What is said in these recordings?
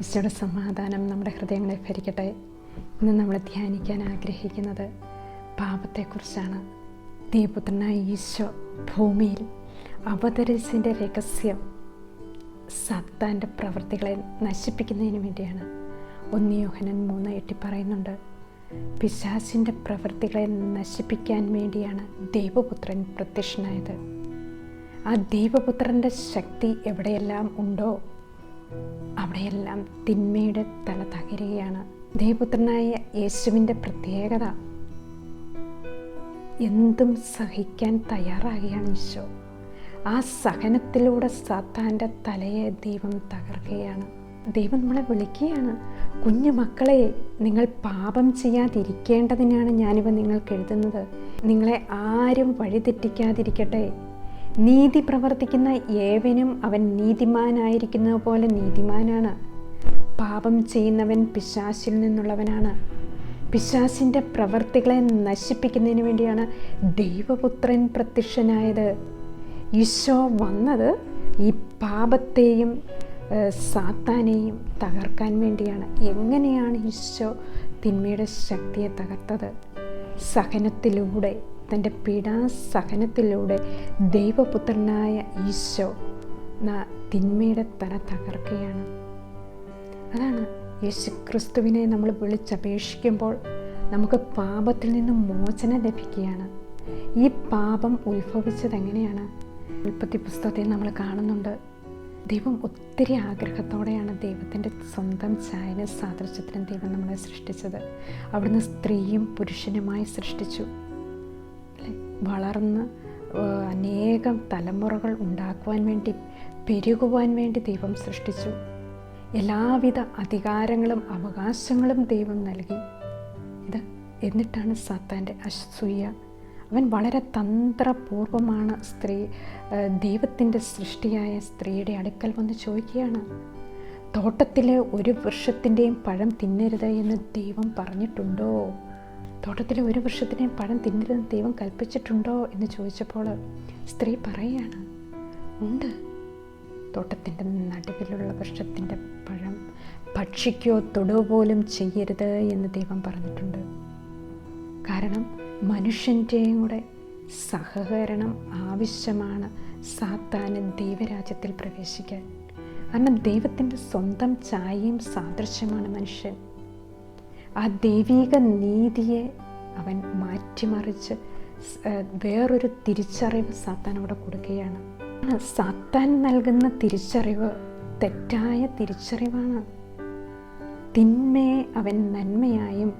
ഈശോയുടെ സമാധാനം നമ്മുടെ ഹൃദയങ്ങളെ ഭരിക്കട്ടെ. ഇന്ന് നമ്മൾ ധ്യാനിക്കാൻ ആഗ്രഹിക്കുന്നത് പാപത്തെക്കുറിച്ചാണ്. ദൈവപുത്രനായ ഈശോ ഭൂമിയിൽ അവതരിച്ചതിന്റെ രഹസ്യം സത്താന്റെ പ്രവൃത്തികളെ നശിപ്പിക്കുന്നതിന് വേണ്ടിയാണ്. ഒന്ന് യോഹനൻ മൂന്ന് എട്ടി പറയുന്നുണ്ട് പിശാസിന്റെ പ്രവൃത്തികളെ നശിപ്പിക്കാൻ വേണ്ടിയാണ് ദൈവപുത്രൻ പ്രത്യക്ഷനായത്. ആ ദൈവപുത്രന്റെ ശക്തി എവിടെയെല്ലാം ഉണ്ടോ അവിടെയെല്ലാം തിന്മയുടെ തല തകരുകയാണ്. ദേവപുത്രനായ യേശുവിന്റെ പ്രത്യേകത. എന്തും സഹിക്കാൻ തയ്യാറാകുകയാണ് ഈശോ. ആ സഹനത്തിലൂടെ സാത്താന്റെ തലയെ ദൈവം തകർക്കുകയാണ്. ദൈവം നമ്മളെ വിളിക്കുകയാണ്. കുഞ്ഞു മക്കളെ നിങ്ങൾ പാപം ചെയ്യാതിരിക്കേണ്ടതിനാണ് ഞാനിവ നിങ്ങൾക്ക് എഴുതുന്നത്. നിങ്ങളെ ആരും വഴിതെറ്റിക്കാതിരിക്കട്ടെ. നീതി പ്രവർത്തിക്കുന്ന ഏവനും അവൻ നീതിമാനായിരിക്കുന്നത് പോലെ നീതിമാനാണ്. പാപം ചെയ്യുന്നവൻ പിശാശിൽ നിന്നുള്ളവനാണ്. പിശാസിന്റെ പ്രവർത്തികളെ നശിപ്പിക്കുന്നതിന് വേണ്ടിയാണ് ദൈവപുത്രൻ പ്രത്യക്ഷനായത്. ഈശോ വന്നത് ഈ പാപത്തെയും സാത്താനെയും തകർക്കാൻ വേണ്ടിയാണ്. എങ്ങനെയാണ് ഈശോ തിന്മയുടെ ശക്തിയെ തകർത്തത്? സഹനത്തിലൂടെ തന്റെ പീഡാസഹനത്തിലൂടെ ദൈവപുത്രനായ ഈശോ തിന്മയുടെ തല തകർക്കുകയാണ്. അതാണ് യേശു ക്രിസ്തുവിനെ നമ്മൾ വിളിച്ചപേക്ഷിക്കുമ്പോൾ നമുക്ക് പാപത്തിൽ നിന്നും മോചനം ലഭിക്കുകയാണ്. ഈ പാപം ഉത്ഭവിച്ചത് എങ്ങനെയാണ്? ഉൽപ്പത്തി പുസ്തകത്തിൽ നമ്മൾ കാണുന്നുണ്ട്. ദൈവം ഒത്തിരി ആഗ്രഹത്തോടെയാണ് ദൈവത്തിന്റെ സ്വന്തം ചായന സാദൃശ്യത്തിനും ദൈവം നമ്മളെ സൃഷ്ടിച്ചത്. അവിടുന്ന് സ്ത്രീയും പുരുഷനുമായി സൃഷ്ടിച്ചു? വളർന്ന് അനേകം തലമുറകൾ ഉണ്ടാക്കുവാൻ വേണ്ടി പെരുകുവാൻ വേണ്ടി ദൈവം സൃഷ്ടിച്ചു. എല്ലാവിധ അധികാരങ്ങളും അവകാശങ്ങളും ദൈവം നൽകി. ഇത് എന്നിട്ടാണ് സാത്താന്റെ അസൂയ. അവൻ വളരെ തന്ത്രപൂർവമാണ് സ്ത്രീ ദൈവത്തിന്റെ സൃഷ്ടിയായ സ്ത്രീയുടെ അടുക്കൽ വന്ന് ചോദിക്കുകയാണ്. തോട്ടത്തിലെ ഒരു വൃക്ഷത്തിന്റെയും പഴം തിന്നരുത് എന്ന് ദൈവം പറഞ്ഞിട്ടുണ്ടോ? തോട്ടത്തിലെ ഒരു വൃക്ഷത്തിനെയും പഴം തിന്നരുതെന്ന് ദൈവം കൽപ്പിച്ചിട്ടുണ്ടോ എന്ന് ചോദിച്ചപ്പോൾ സ്ത്രീ പറയുകയാണ് ഉണ്ട്. തോട്ടത്തിന്റെ നടുവിലുള്ള വൃക്ഷത്തിന്റെ പഴം ഭക്ഷിക്കോ തൊടുകയോ പോലും ചെയ്യരുത് എന്ന് ദൈവം പറഞ്ഞിട്ടുണ്ട്. കാരണം മനുഷ്യന്റെയും കൂടെ സഹകരണം ആവശ്യമാണ് സാത്താന് ദൈവരാജ്യത്തിൽ പ്രവേശിക്കാൻ. കാരണം ദൈവത്തിന്റെ സ്വന്തം ചായയും സാദൃശ്യമാണ് മനുഷ്യൻ. ആ ദൈവീക നീതിയെ അവൻ മാറ്റിമറിച്ച് വേറൊരു തിരിച്ചറിവ് സാത്താൻ അവിടെ കൊടുക്കുകയാണ്. സാത്താൻ നൽകുന്ന തിരിച്ചറിവ് തെറ്റായ തിരിച്ചറിവാണ്. തിന്മയെ അവൻ നന്മയായും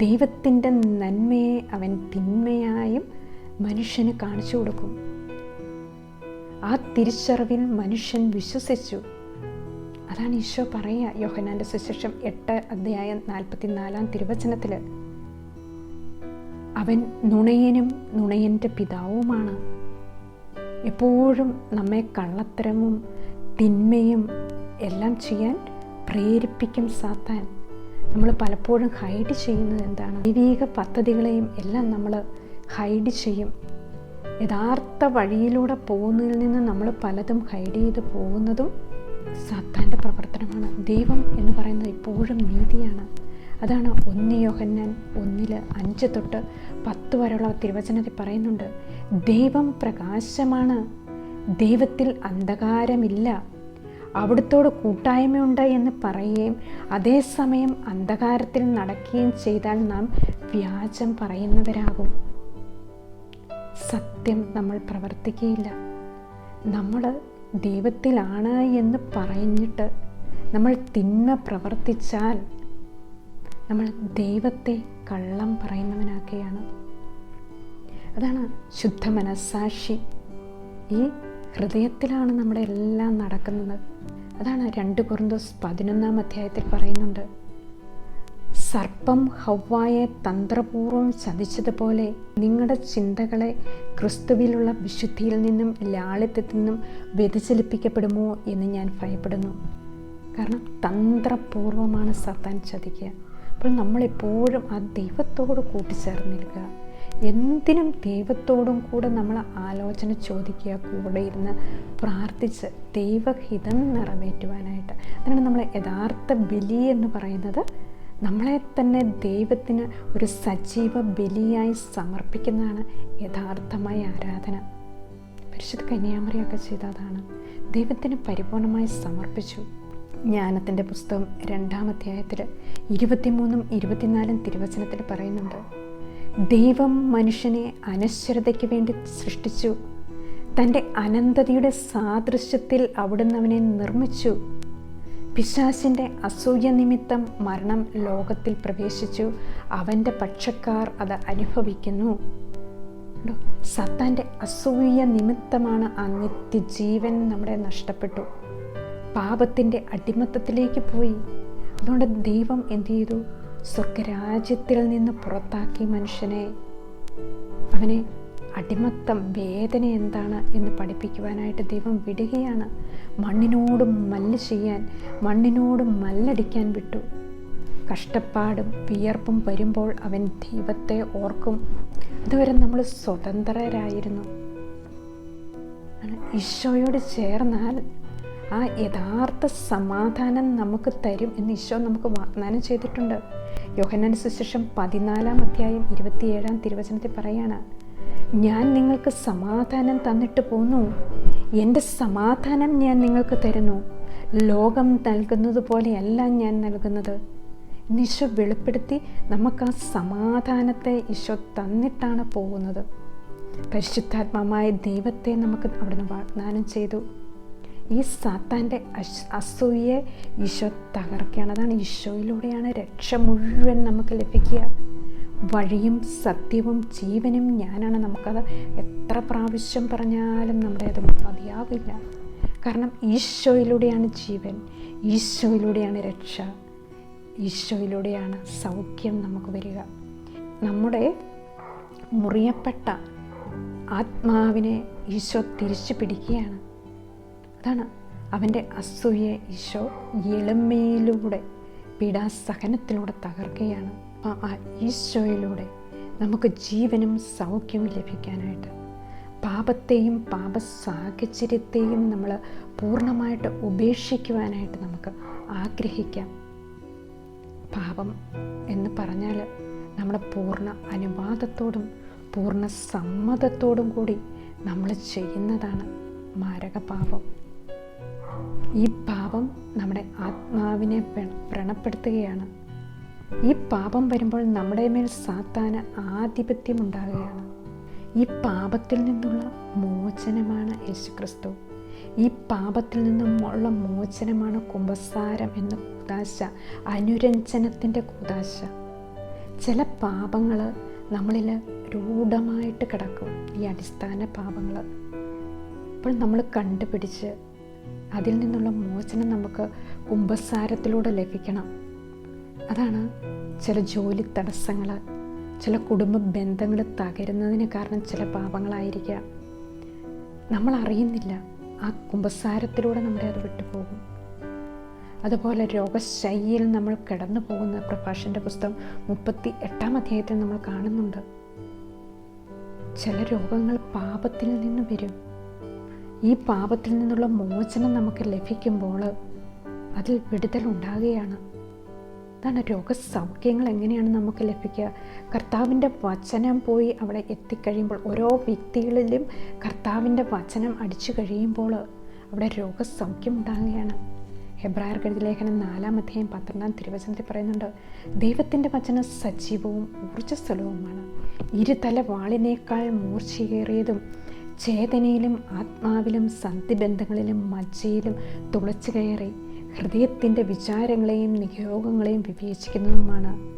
ദൈവത്തിന്റെ നന്മയെ അവൻ തിന്മയായും മനുഷ്യന് കാണിച്ചു കൊടുക്കും. ആ തിരിച്ചറിവിൽ മനുഷ്യൻ വിശ്വസിച്ചു. അതാണ് ഈശോ പറയുക. യോഹനാന്റെ സുശേഷം എട്ട് അധ്യായം നാൽപ്പത്തിനാലാം തിരുവചനത്തിൽ അവൻ നുണയനും നുണയന്റെ പിതാവുമാണ്. എപ്പോഴും നമ്മെ കള്ളത്തരവും തിന്മയും എല്ലാം ചെയ്യാൻ പ്രേരിപ്പിക്കും സാത്താൻ. നമ്മൾ പലപ്പോഴും ഹൈഡ് ചെയ്യുന്നത് എന്താണ്? ദൈവീക പദ്ധതികളെയും എല്ലാം നമ്മൾ ഹൈഡ് ചെയ്യും. യഥാർത്ഥ വഴിയിലൂടെ പോകുന്നതിൽ നിന്ന് നമ്മൾ പലതും ഹൈഡ് ചെയ്ത് പോകുന്നതും സാത്താന്റെ പ്രവർത്തനമാണ്. ദൈവം എന്ന് പറയുന്നത് ഇപ്പോഴും നീതിയാണ്. അതാണ് ഒന്ന് യോഹന്നാൻ ഒന്നിൽ അഞ്ച് തൊട്ട് പത്ത് വരെയുള്ള തിരുവചനത്തിൽ പറയുന്നുണ്ട്. ദൈവം പ്രകാശമാണ്. ദൈവത്തിൽ അന്ധകാരമില്ല. അവിടുത്തോട് കൂട്ടായ്മയുണ്ട് എന്ന് പറയുകയും അതേസമയം അന്ധകാരത്തിൽ നടക്കുകയും ചെയ്താൽ നാം വ്യാജം പറയുന്നവരാകും. സത്യം നമ്മൾ പ്രവർത്തിക്കുകയില്ല. നമ്മൾ ദൈവത്തിലാണ് എന്ന് പറഞ്ഞിട്ട് നമ്മൾ തിന്മ പ്രവർത്തിച്ചാൽ നമ്മൾ ദൈവത്തെ കള്ളം പറയുന്നവനാക്കുകയാണ്. അതാണ് ശുദ്ധ മനസ്സാക്ഷി ഈ ഹൃദയത്തിലാണ് നമ്മുടെ എല്ലാം നടക്കുന്നത്. അതാണ് രണ്ട് കുറുന്തോസ് പതിനൊന്നാം അധ്യായത്തിൽ പറയുന്നുണ്ട്. സർപ്പം ഹവ്വായെ തന്ത്രപൂർവം ചതിച്ചതുപോലെ നിങ്ങളുടെ ചിന്തകളെ ക്രിസ്തുവിലുള്ള വിശുദ്ധിയിൽ നിന്നും ലാളിത്യത്തിൽ നിന്നും വ്യതിചലിപ്പിക്കപ്പെടുമോ എന്ന് ഞാൻ ഭയപ്പെടുന്നു. കാരണം തന്ത്രപൂർവമാണ് സത്താൻ ചതിക്കുക. അപ്പോൾ നമ്മളെപ്പോഴും ആ ദൈവത്തോട് കൂട്ടിച്ചേർന്നിരിക്കുക. എന്തിനും ദൈവത്തോടും കൂടെ നമ്മൾ ആലോചന ചോദിക്കുക കൂടെ ഇരുന്ന് പ്രാർത്ഥിച്ച് ദൈവഹിതം നിറവേറ്റുവാനായിട്ട്. അതിനാണ് നമ്മൾ യഥാർത്ഥ ബലി എന്ന് പറയുന്നത് നമ്മളെ തന്നെ ദൈവത്തിന് ഒരു സജീവ ബലിയായി സമർപ്പിക്കുന്നതാണ് യഥാർത്ഥമായ ആരാധന. പരിശുദ്ധ കന്യാമറിയൊക്കെ ചെയ്തതാണ് ദൈവത്തിന് പരിപൂർണമായി സമർപ്പിച്ചു. ജ്ഞാനത്തിന്റെ പുസ്തകം രണ്ടാം അധ്യായത്തിൽ ഇരുപത്തിമൂന്നും ഇരുപത്തിനാലും തിരുവചനത്തിൽ പറയുന്നുണ്ട്. ദൈവം മനുഷ്യനെ അനശ്വരതയ്ക്ക് വേണ്ടി സൃഷ്ടിച്ചു. തന്റെ അനന്തതയുടെ സാദൃശ്യത്തിൽ അവിടുന്ന് അവനെ നിർമ്മിച്ചു. പിശാസിന്റെ അസൂയ നിമിത്തം മരണം ലോകത്തിൽ പ്രവേശിച്ചു. അവന്റെ പക്ഷക്കാർ അത് അനുഭവിക്കുന്നു? സത്താന്റെ അസൂയ നിമിത്തമാണ് ആ നിത്യജീവൻ നമ്മുടെ നഷ്ടപ്പെട്ടു. പാപത്തിന്റെ അടിമത്തത്തിലേക്ക് പോയി. അതുകൊണ്ട് ദൈവം എന്തു ചെയ്തു? സ്വർഗരാജ്യത്തിൽ നിന്ന് പുറത്താക്കി മനുഷ്യനെ. അവനെ അടിമത്തം വേദന എന്താണ് എന്ന് പഠിപ്പിക്കുവാനായിട്ട് ദൈവം വിടുകയാണ്. മണ്ണിനോട് മല്ല് ചെയ്യാൻ മണ്ണിനോട് മല്ലടിക്കാൻ വിട്ടു. കഷ്ടപ്പാടും വിയർപ്പും വരുമ്പോൾ അവൻ ദൈവത്തെ ഓർക്കും. ഇതുവരെ നമ്മൾ സ്വതന്ത്രരായിരുന്നു. ഈശോയോട് ചേർന്നാൽ ആ യഥാർത്ഥ സമാധാനം നമുക്ക് തരും എന്ന് ഈശോ നമുക്ക് വാഗ്ദാനം ചെയ്തിട്ടുണ്ട്. യോഹന്നാൻ സുശേഷം പതിനാലാം അധ്യായം ഇരുപത്തിയേഴാം തിരുവചനത്തിൽ പറയാണ് ഞാൻ നിങ്ങൾക്ക് സമാധാനം തന്നിട്ട് പോന്നു. എന്റെ സമാധാനം ഞാൻ നിങ്ങൾക്ക് തരുന്നു. ലോകം നൽകുന്നത് പോലെയല്ല ഞാൻ നൽകുന്നത്. നിശ വെളിപ്പെടുത്തി നമുക്ക് ആ സമാധാനത്തെ ഈശോ തന്നിട്ടാണ് പോകുന്നത്. പരിശുദ്ധാത്മാമായ ദൈവത്തെ നമുക്ക് അവിടുന്ന് വാഗ്ദാനം ചെയ്തു. ഈ സാത്താന്റെ അസൂയെ ഈശോ തകർക്കുകയാണ്. അതാണ് ഈശോയിലൂടെയാണ് രക്ഷ മുഴുവൻ നമുക്ക് ലഭിക്കുക. വഴിയും സത്യവും ജീവനും ഞാനാണ്. നമുക്കത് എത്ര പ്രാവശ്യം പറഞ്ഞാലും നമ്മുടെ അത് മതിയാവില്ല. കാരണം ഈശോയിലൂടെയാണ് ജീവൻ. ഈശോയിലൂടെയാണ് രക്ഷ. ഈശോയിലൂടെയാണ് സൗഖ്യം നമുക്ക് വരിക. നമ്മുടെ മുറിയപ്പെട്ട ആത്മാവിനെ ഈശോ തിരിച്ചു പിടിക്കുകയാണ്. അതാണ് അവന്റെ അസൂയെ ഈശോ എളിമയിലൂടെ പീഡാസഹനത്തിലൂടെ തകർക്കുകയാണ്. ആ ഈശോയിലൂടെ നമുക്ക് ജീവനും സൗഖ്യവും ലഭിക്കാനായിട്ട്. പാപത്തെയും പാപ സാഹചര്യത്തെയും നമ്മൾ പൂർണമായിട്ട് ഉപേക്ഷിക്കുവാനായിട്ട് നമുക്ക് ആഗ്രഹിക്കാം. പാപം എന്ന് പറഞ്ഞാൽ നമ്മുടെ പൂർണ അനുവാദത്തോടും പൂർണ സമ്മതത്തോടും കൂടി നമ്മൾ ചെയ്യുന്നതാണ് മാരകപാപം. ഈ പാപം നമ്മുടെ ആത്മാവിനെ പ്രണപ്പെടുത്തുകയാണ് ഈ പാപം വരുമ്പോൾ നമ്മുടെ മേൽ സാത്താന് ആധിപത്യം ഉണ്ടാകുകയാണ്. ഈ പാപത്തിൽ നിന്നുള്ള മോചനമാണ് യേശുക്രിസ്തു. ഈ പാപത്തിൽ നിന്നുമുള്ള മോചനമാണ് കുംഭസാരം എന്ന കൂതാശ അനുരഞ്ജനത്തിന്റെ കൂതാശ ചില പാപങ്ങൾ നമ്മളിൽ രൂഢമായിട്ട് കിടക്കും ഈ അടിസ്ഥാന പാപങ്ങൾ. അപ്പോൾ നമ്മൾ കണ്ടുപിടിച്ച് അതിൽ നിന്നുള്ള മോചനം നമുക്ക് കുമ്പസാരത്തിലൂടെ ലഭിക്കണം. അതാണ് ചില ജോലി തടസ്സങ്ങൾ ചില കുടുംബ ബന്ധങ്ങൾ തകരുന്നതിന് കാരണം ചില പാപങ്ങളായിരിക്കാം. നമ്മൾ അറിയുന്നില്ല ആ കുംഭസാരത്തിലൂടെ നമ്മുടെ അത് വിട്ടുപോകും. അതുപോലെ രോഗശൈലിയിൽ നമ്മൾ കിടന്നു പോകുന്ന പ്രഭാഷന്റെ പുസ്തകം മുപ്പത്തി എട്ടാം അധ്യായത്തിൽ നമ്മൾ കാണുന്നുണ്ട്. ചില രോഗങ്ങൾ പാപത്തിൽ നിന്ന് വരും. ഈ പാപത്തിൽ നിന്നുള്ള മോചനം നമുക്ക് ലഭിക്കുമ്പോൾ അതിൽ വിടുതൽ ഉണ്ടാകുകയാണ്. അതാണ് രോഗസൗഖ്യങ്ങൾ എങ്ങനെയാണ് നമുക്ക് ലഭിക്കുക? കർത്താവിന്റെ വചനം പോയി അവിടെ എത്തിക്കഴിയുമ്പോൾ ഓരോ വ്യക്തികളിലും കർത്താവിന്റെ വചനം അടിച്ചു കഴിയുമ്പോൾ അവിടെ രോഗസൗഖ്യം ഉണ്ടാകുകയാണ്. ഹെബ്രായർ കഴുതി ലേഖനം നാലാം അധ്യായം പന്ത്രണ്ടാം തിരുവചനത്തിൽ പറയുന്നുണ്ട് ദൈവത്തിന്റെ വചനം സജീവവും ഊർജസ്വലവുമാണ്. ഇരുതല വാളിനേക്കാൾ മൂർച്ചയേറിയതും ചേതനയിലും ആത്മാവിലും സന്ധിബന്ധങ്ങളിലും മജ്ജയിലും തുളച്ചു കയറി ഹൃദയത്തിന്റെ വിചാരങ്ങളെയും നിയോഗങ്ങളെയും വിവേചിക്കുന്നതുമാണ്.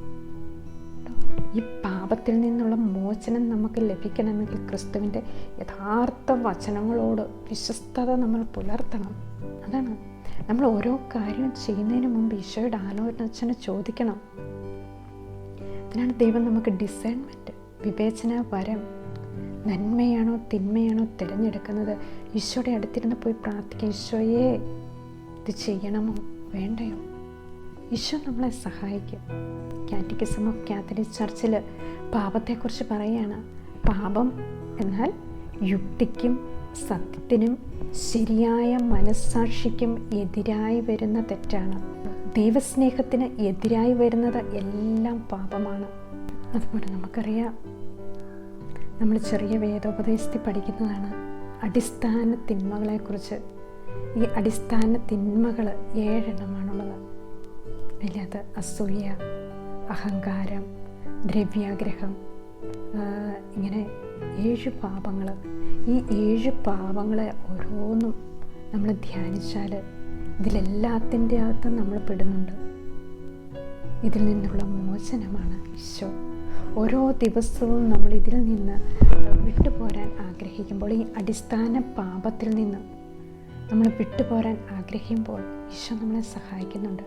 ഈ പാപത്തിൽ നിന്നുള്ള മോചനം നമുക്ക് ലഭിക്കണമെങ്കിൽ ക്രിസ്തുവിന്റെ യഥാർത്ഥ വചനങ്ങളോട് വിശ്വസ്തത നമ്മൾ പുലർത്തണം. അതാണ്. നമ്മൾ ഓരോ കാര്യം ചെയ്യുന്നതിന് മുമ്പ് ഈശോയുടെ ആലോചന ചോദിക്കണം. അതിനാണ് ദൈവം നമുക്ക് ഡിസൈൻമെന്റ് വിവേചന വരം നന്മയാണോ തിന്മയാണോ തിരഞ്ഞെടുക്കുന്നത്? ഈശോയുടെ അടുത്തിരുന്ന് പോയി പ്രാർത്ഥിക്കുക ഈശോയെ ഇത് ചെയ്യണമോ വേണ്ടയോ? ഈശോ നമ്മളെ സഹായിക്കും. കാറ്റിക്കിസം ഓഫ് കാത്തലിക് ചർച്ചിൽ പാപത്തെക്കുറിച്ച് പറയുകയാണ് പാപം എന്നാൽ യുക്തിക്കും സത്യത്തിനും ശരിയായ മനസ്സാക്ഷിക്കും എതിരായി വരുന്ന തെറ്റാണ്. ദൈവസ്നേഹത്തിന് എതിരായി വരുന്നത് എല്ലാം പാപമാണ്. അതുപോലെ നമുക്കറിയാം നമ്മൾ ചെറിയ വേദോപദേശത്തിൽ പഠിക്കുന്നതാണ് അടിസ്ഥാന തിന്മകളെക്കുറിച്ച്. ഈ അടിസ്ഥാന തിന്മകൾ ഏഴെണ്ണമാണുള്ളത്. അതിനകത്ത് അസൂയ അഹങ്കാരം ദ്രവ്യാഗ്രഹം ഇങ്ങനെ ഏഴ് പാപങ്ങൾ ഈ ഏഴ് പാപങ്ങളെ ഓരോന്നും നമ്മൾ ധ്യാനിച്ചാൽ ഇതിലെല്ലാത്തിന്റെ അകത്തും നമ്മൾ പെടുന്നുണ്ട്. ഇതിൽ നിന്നുള്ള മോചനമാണ് ഈശോ. ഓരോ ദിവസവും നമ്മൾ ഇതിൽ നിന്ന് വിട്ടുപോരാൻ ആഗ്രഹിക്കുമ്പോൾ ഈ അടിസ്ഥാന പാപത്തിൽ നിന്ന് നമ്മൾ വിട്ടുപോരാൻ ആഗ്രഹിക്കുമ്പോൾ ഈശോ നമ്മളെ സഹായിക്കുന്നുണ്ട്.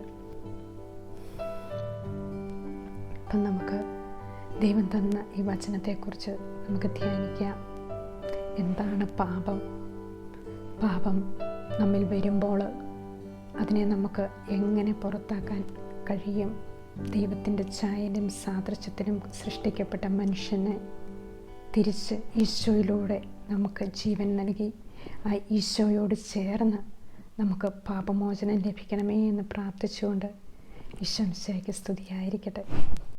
അപ്പം നമുക്ക് ദൈവം തന്ന ഈ വചനത്തെക്കുറിച്ച് നമുക്ക് ധ്യാനിക്കാം. എന്താണ് പാപം? പാപം നമ്മിൽ വരുമ്പോൾ അതിനെ നമുക്ക് എങ്ങനെ പുറത്താക്കാൻ കഴിയും? ദൈവത്തിന്റെ ഛായയിലും സാദൃശ്യത്തിലും സൃഷ്ടിക്കപ്പെട്ട മനുഷ്യനെ തിരിച്ച് ഈശോയിലൂടെ നമുക്ക് ജീവൻ നൽകി. ആ ഈശോയോട് ചേർന്ന് നമുക്ക് പാപമോചനം ലഭിക്കണമേ എന്ന് പ്രാർത്ഥിച്ചുകൊണ്ട് ഈശോ സ്തുതിയായിരിക്കട്ടെ.